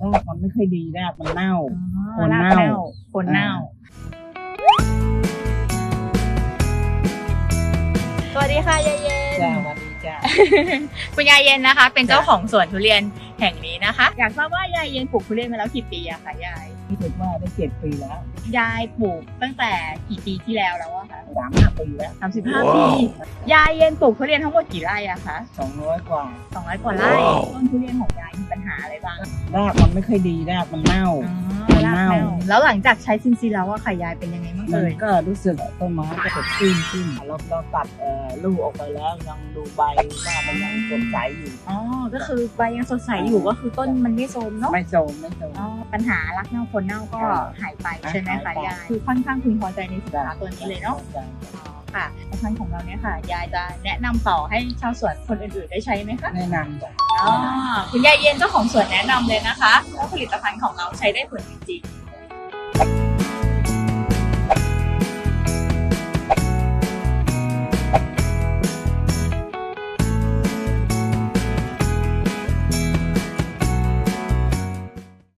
รากมันไม่ค่อยดีรากมันเน่าอ๋อคนรากเน่าเน่า คนเน่า สวัสดีค่ะยายเย็นจ้าวันดีจ้าคุณยายเย็นนะคะ เป็นเจ้าของสวนทุเรียนแห่งนี้นะคะ อยากทราบว่ายายเย็นปลูกทุเรียนมาแล้วกี่ปีอะคะยายที่ถือว่าได้เจ็ดปีแล้วยายปลูกตั้งแต่กี่ปีที่แล้วแล้วอะคะสามห้าปีแล้วสามสิบห้าปียายเย็นปลูกทุเรียนทั้งหมดกี่ไร่อะคะสองร้อยกว่าสองร้อยกว่าไร่ต้นทุเรียนของยายมีปัญหาอะไรบ้างรากมันไม่ค่อยดีรากมันเน่าอ๋อมันรากเน่าเน่า แล้วหลังจากใช้ซินซีแล้วอะค่ะยายเป็นยังไงบ้างมัเอ่นยก็รู้สึกต้นไม้ก็สดชื่นขึ้นเราเราตัดเอ่อลูกออกไปแล้วยังดูใบว่ามันยังสดใสอยู่อ๋อก็คือใบยังสดใสอยู่ก็คือต้นมันไม่โทรมเนาะไม่โซมไม่โซมอ๋อปัญหารักเน่าคนเน่าก็หายไปใช่ไหมหายคะไป ยายคือค่อนข้างพึงพอใจในสินค้าตัวนี้เลยเนาะอ๋อค่ะผลิตภัณฑ์ของเราเนี่ยค่ะ ยายจะแนะนำต่อให้ชาวสวนคนอื่นๆได้ใช้ไหมคะแนะนำจ้ะอ๋อคุณยายเย็นเจ้าของสวนแนะนำเลยนะคะว่าผลิตภัณฑ์ของเราใช้ได้ผลจริงๆ